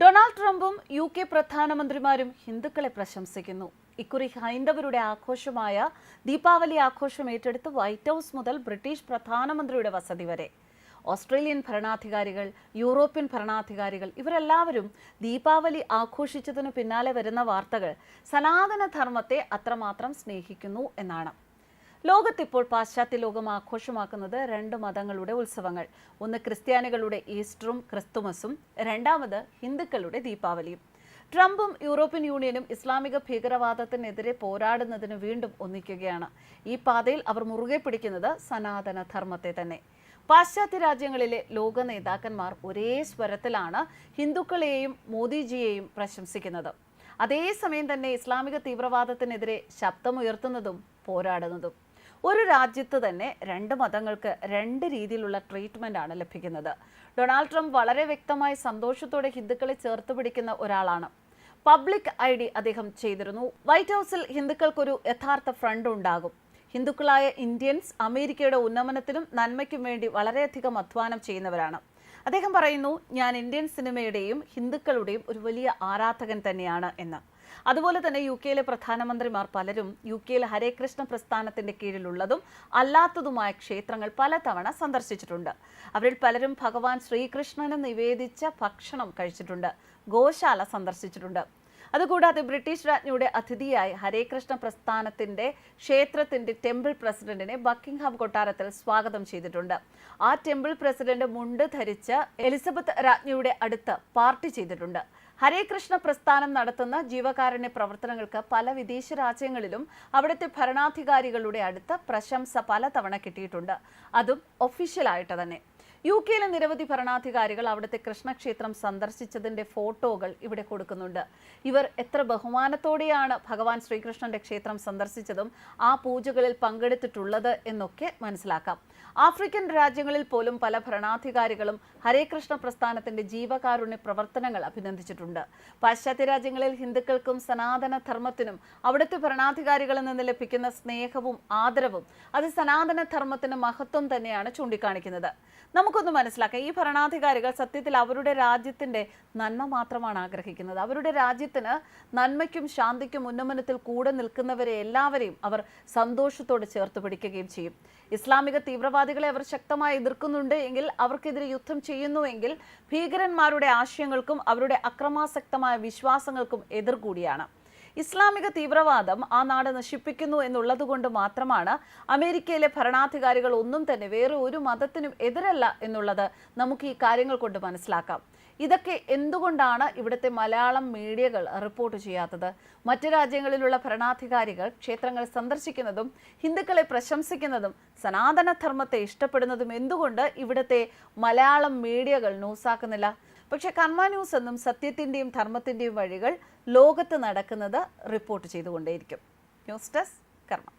Donald ട്രംപും U K പ്രധാനമന്ത്രിമാരും ഹിന്ദുക്കളെ പ്രശംസിക്കുന്നു. ഇക്കുറി ഹൈന്ദവരുടെ ആഘോഷമായ ദീപാവലി ആഘോഷം ഏറ്റെടുത്ത് വൈറ്റ് ഹൗസ് മുതൽ ബ്രിട്ടീഷ് പ്രധാനമന്ത്രിയുടെ വസതി വരെ. ഓസ്ട്രേലിയൻ ഭരണാധികാരികൾ യൂറോപ്യൻ ഭരണാധികാരികൾ ഇവരെല്ലാവരും ദീപാവലി ആഘോഷിച്ചതിനു പിന്നാലെ വരുന്ന വാർത്തകൾ സനാതന ധർമ്മത്തെ അത്രമാത്രം സ്നേഹിക്കുന്നു എന്നാണ്. ലോകത്തിപ്പോൾ പാശ്ചാത്യ ലോകം ആഘോഷമാക്കുന്നത് രണ്ട് മതങ്ങളുടെ ഉത്സവങ്ങൾ. ഒന്ന് ക്രിസ്ത്യാനികളുടെ ഈസ്റ്ററും ക്രിസ്തുമസും രണ്ടാമത് ഹിന്ദുക്കളുടെ ദീപാവലിയും. ട്രംപും യൂറോപ്യൻ യൂണിയനും ഇസ്ലാമിക ഭീകരവാദത്തിനെതിരെ പോരാടുന്നതിന് വീണ്ടും ഒന്നിക്കുകയാണ്. ഈ പാതയിൽ അവർ മുറുകെ പിടിക്കുന്നത് സനാതന ധർമ്മത്തെ തന്നെ. പാശ്ചാത്യ രാജ്യങ്ങളിലെ ലോക നേതാക്കന്മാർ ഒരേ സ്വരത്തിലാണ് ഹിന്ദുക്കളെയും മോദിജിയെയും പ്രശംസിക്കുന്നത്. അതേസമയം തന്നെ ഇസ്ലാമിക തീവ്രവാദത്തിനെതിരെ ശബ്ദമുയർത്തുന്നതും പോരാടുന്നതും. ഒരു രാജ്യത്ത് തന്നെ രണ്ട് മതങ്ങൾക്ക് രണ്ട് രീതിയിലുള്ള ട്രീറ്റ്മെന്റ് ആണ് ലഭിക്കുന്നത്. ഡൊണാൾഡ് ട്രംപ് വളരെ വ്യക്തമായി സന്തോഷത്തോടെ ഹിന്ദുക്കളെ ചേർത്ത് പിടിക്കുന്ന ഒരാളാണ്. പബ്ലിക് ഐ ഡി അദ്ദേഹം ചെയ്തിരുന്നു. വൈറ്റ് ഹൗസിൽ ഹിന്ദുക്കൾക്കൊരു യഥാർത്ഥ ഫ്രണ്ട് ഉണ്ടാകും. ഹിന്ദുക്കളായ ഇന്ത്യൻസ് അമേരിക്കയുടെ ഉന്നമനത്തിനും നന്മയ്ക്കും വേണ്ടി വളരെയധികം അധ്വാനം ചെയ്യുന്നവരാണ്. അദ്ദേഹം പറയുന്നു ഞാൻ ഇന്ത്യൻ സിനിമയുടെയും ഹിന്ദുക്കളുടെയും ഒരു വലിയ ആരാധകൻ തന്നെയാണ് എന്ന്. അതുപോലെ തന്നെ യു കെയിലെ പ്രധാനമന്ത്രിമാർ പലരും യു കെയിലെ ഹരേകൃഷ്ണ പ്രസ്ഥാനത്തിന്റെ കീഴിലുള്ളതും അല്ലാത്തതുമായ ക്ഷേത്രങ്ങൾ പലതവണ സന്ദർശിച്ചിട്ടുണ്ട്. അവരിൽ പലരും ഭഗവാൻ ശ്രീകൃഷ്ണന് നിവേദിച്ച ഭക്ഷണം കഴിച്ചിട്ടുണ്ട് ഗോശാല സന്ദർശിച്ചിട്ടുണ്ട്. അതുകൂടാതെ ബ്രിട്ടീഷ് രാജ്ഞിയുടെ അതിഥിയായി ഹരേകൃഷ്ണ പ്രസ്ഥാനത്തിന്റെ ക്ഷേത്രത്തിന്റെ ടെമ്പിൾ പ്രസിഡന്റിനെ ബക്കിംഗ്ഹാം കൊട്ടാരത്തിൽ സ്വാഗതം ചെയ്തിട്ടുണ്ട്. ആ ടെമ്പിൾ പ്രസിഡന്റ് മുണ്ട് ധരിച്ച് എലിസബത്ത് രാജ്ഞിയുടെ അടുത്ത് പാർട്ടി ചെയ്തിട്ടുണ്ട്. ഹരേകൃഷ്ണ പ്രസ്ഥാനം നടത്തുന്ന ജീവകാരുണ്യ പ്രവർത്തനങ്ങൾക്ക് പല വിദേശ രാജ്യങ്ങളിലും അവിടുത്തെ ഭരണാധികാരികളുടെ അടുത്ത് പ്രശംസ പലതവണ കിട്ടിയിട്ടുണ്ട്. അതും ഒഫീഷ്യലായിട്ട് തന്നെ. യു കെയിലെ നിരവധി ഭരണാധികാരികൾ അവിടുത്തെ കൃഷ്ണക്ഷേത്രം സന്ദർശിച്ചതിന്റെ ഫോട്ടോകൾ ഇവിടെ കൊടുക്കുന്നുണ്ട്. ഇവർ എത്ര ബഹുമാനത്തോടെയാണ് ഭഗവാൻ ശ്രീകൃഷ്ണന്റെ ക്ഷേത്രം സന്ദർശിച്ചതും ആ പൂജകളിൽ പങ്കെടുത്തിട്ടുള്ളത് എന്നൊക്കെ മനസ്സിലാക്കാം. ആഫ്രിക്കൻ രാജ്യങ്ങളിൽ പോലും പല ഭരണാധികാരികളും ഹരേകൃഷ്ണ പ്രസ്ഥാനത്തിന്റെ ജീവകാരുണ്യ പ്രവർത്തനങ്ങൾ അഭിനന്ദിച്ചിട്ടുണ്ട്. പാശ്ചാത്യ രാജ്യങ്ങളിൽ ഹിന്ദുക്കൾക്കും സനാതന ധർമ്മത്തിനും അവിടുത്തെ ഭരണാധികാരികളിൽ നിന്ന് ലഭിക്കുന്ന സ്നേഹവും ആദരവും അത് സനാതന ധർമ്മത്തിന് മഹത്വം തന്നെയാണ് ചൂണ്ടിക്കാണിക്കുന്നത്. നമുക്കൊന്ന് മനസ്സിലാക്കാം. ഈ ഭരണാധികാരികൾ സത്യത്തിൽ അവരുടെ രാജ്യത്തിന്റെ നന്മ മാത്രമാണ് ആഗ്രഹിക്കുന്നത്. അവരുടെ രാജ്യത്തിന് നന്മയ്ക്കും ശാന്തിക്കും ഉന്നമനത്തിൽ കൂടെ നിൽക്കുന്നവരെ എല്ലാവരെയും അവർ സന്തോഷത്തോടെ ചേർത്ത് പിടിക്കുകയും ചെയ്യും. ഇസ്ലാമിക തീവ്രവാദികളെ അവർ ശക്തമായി എതിർക്കുന്നുണ്ട് എങ്കിൽ അവർക്കെതിരെ യുദ്ധം ചെയ്യുന്നുവെങ്കിൽ ഭീകരന്മാരുടെ ആശയങ്ങൾക്കും അവരുടെ അക്രമാസക്തമായ വിശ്വാസങ്ങൾക്കും എതിർ കൂടിയാണ്. ഇസ്ലാമിക തീവ്രവാദം ആ നാട് നശിപ്പിക്കുന്നു എന്നുള്ളതുകൊണ്ട് മാത്രമാണ് അമേരിക്കയിലെ ഭരണാധികാരികൾ ഒന്നും തന്നെ വേറെ ഒരു മതത്തിനും എതിരല്ല എന്നുള്ളത് നമുക്ക് ഈ കാര്യങ്ങൾ കൊണ്ട് മനസ്സിലാക്കാം. ഇതൊക്കെ എന്തുകൊണ്ടാണ് ഇവിടുത്തെ മലയാളം മീഡിയകൾ റിപ്പോർട്ട് ചെയ്യാത്തത്? മറ്റു രാജ്യങ്ങളിലുള്ള ഭരണാധികാരികൾ ക്ഷേത്രങ്ങൾ സന്ദർശിക്കുന്നതും ഹിന്ദുക്കളെ പ്രശംസിക്കുന്നതും സനാതനധർമ്മത്തെ ഇഷ്ടപ്പെടുന്നതും എന്തുകൊണ്ട് ഇവിടുത്തെ മലയാളം മീഡിയകൾ ന്യൂസാക്കുന്നില്ല? പക്ഷെ കർമ്മ ന്യൂസ് എന്നും സത്യത്തിന്റെയും ധർമ്മത്തിന്റെയും വഴികൾ ലോകത്ത് നടക്കുന്നത് റിപ്പോർട്ട് ചെയ്തുകൊണ്ടേയിരിക്കും. ന്യൂസ് ഡെസ്ക് കർമ്മ